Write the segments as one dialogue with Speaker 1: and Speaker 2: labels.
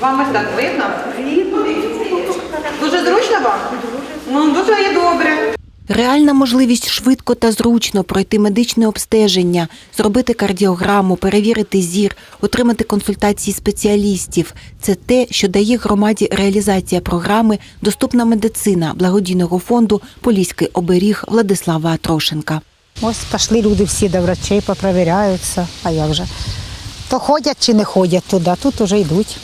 Speaker 1: Вам ось так видно? Дуже зручно вам? Ну, дуже і добре.
Speaker 2: Реальна можливість швидко та зручно пройти медичне обстеження, зробити кардіограму, перевірити зір, отримати консультації спеціалістів це те, що дає громаді реалізація програми Доступна медицина благодійного фонду Поліський оберіг Владислава Атрошенка.
Speaker 3: Ось пішли люди всі до врачей, попровіряються. А як же? То ходять чи не ходять туди, тут уже йдуть,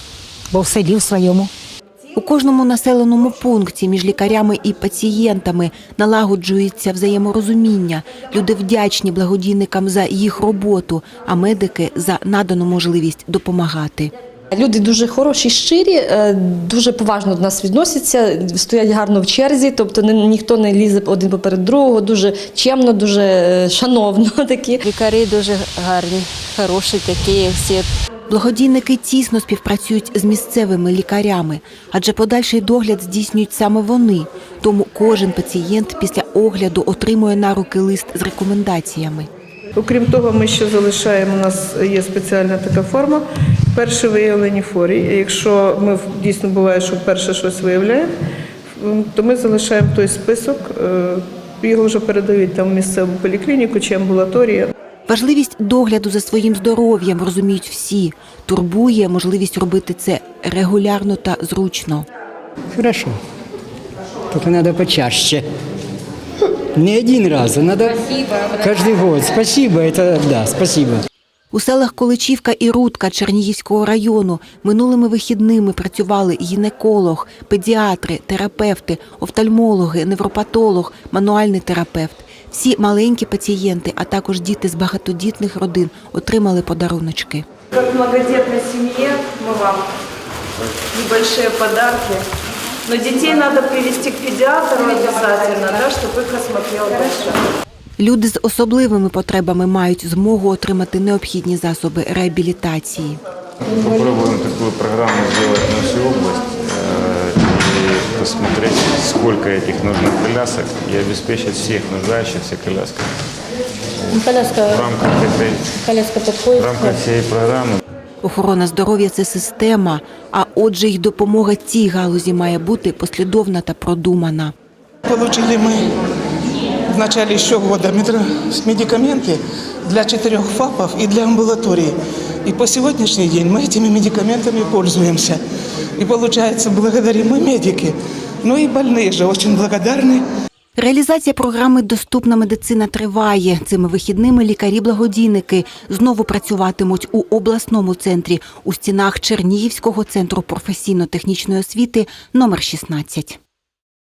Speaker 3: бо в селі в своєму.
Speaker 2: У кожному населеному пункті між лікарями і пацієнтами налагоджується взаєморозуміння. Люди вдячні благодійникам за їх роботу, а медики за надану можливість допомагати.
Speaker 4: Люди дуже хороші, щирі, е, дуже поважно до нас відносяться, стоять гарно в черзі, тобто ніхто не лізе один поперед другого, дуже чемно, дуже е, шановно такі.
Speaker 5: Лікарі дуже гарні, хороші такі всі.
Speaker 2: Благодійники тісно співпрацюють з місцевими лікарями, адже подальший догляд здійснюють саме вони. Тому кожен пацієнт після огляду отримує на руки лист з рекомендаціями.
Speaker 6: Окрім того, ми ще залишаємо, у нас є спеціальна така форма, перше виявлені форії. Якщо ми дійсно буває, що вперше щось виявляємо, то ми залишаємо той список, е, його вже передають там в місцеву поліклініку чи амбулаторію.
Speaker 2: Важливість догляду за своїм здоров'ям розуміють всі. Турбує можливість робити це регулярно та зручно.
Speaker 7: Хорошо. Только надо почаще. Не один раз, а надо каждый год. Спасибо, это да, спасибо.
Speaker 2: У селах Количівка і Рудка Чернігівського району минулими вихідними працювали гінеколог, педіатри, терапевти, офтальмологи, невропатолог, мануальний терапевт. Всі маленькі пацієнти, а також діти з багатодітних родин отримали подаруночки.
Speaker 8: Как многодетной семье мы вам небольшие подарки. Но детей надо привести к педиатру обязательно, да, чтобы их осмотрел врач.
Speaker 2: Люди з особливими потребами мають змогу отримати необхідні засоби реабілітації.
Speaker 9: Попробуем такую программу сделать на всю область э, и посмотреть, сколько этих нужно колясок и обеспечить всех нуждающихся колясками.
Speaker 4: Коляска,
Speaker 9: В рамках этой,
Speaker 4: коляска
Speaker 9: в
Speaker 4: підходить.
Speaker 9: рамках всей программы
Speaker 2: Охорона здоров'я це система, а отже, й допомога цій галузі має бути послідовна та продумана.
Speaker 10: Получили мы в начале еще года медра- медикаменты для четырех ФАПов и для амбулатории. И по сегодняшний день мы этими медикаментами пользуемся. И получается, благодарим мы медики, ну и больные же очень благодарны.
Speaker 2: Реалізація програми Доступна медицина триває. Цими вихідними лікарі-благодійники знову працюватимуть у обласному центрі у стінах Чернігівського центру професійно-технічної освіти номер 16.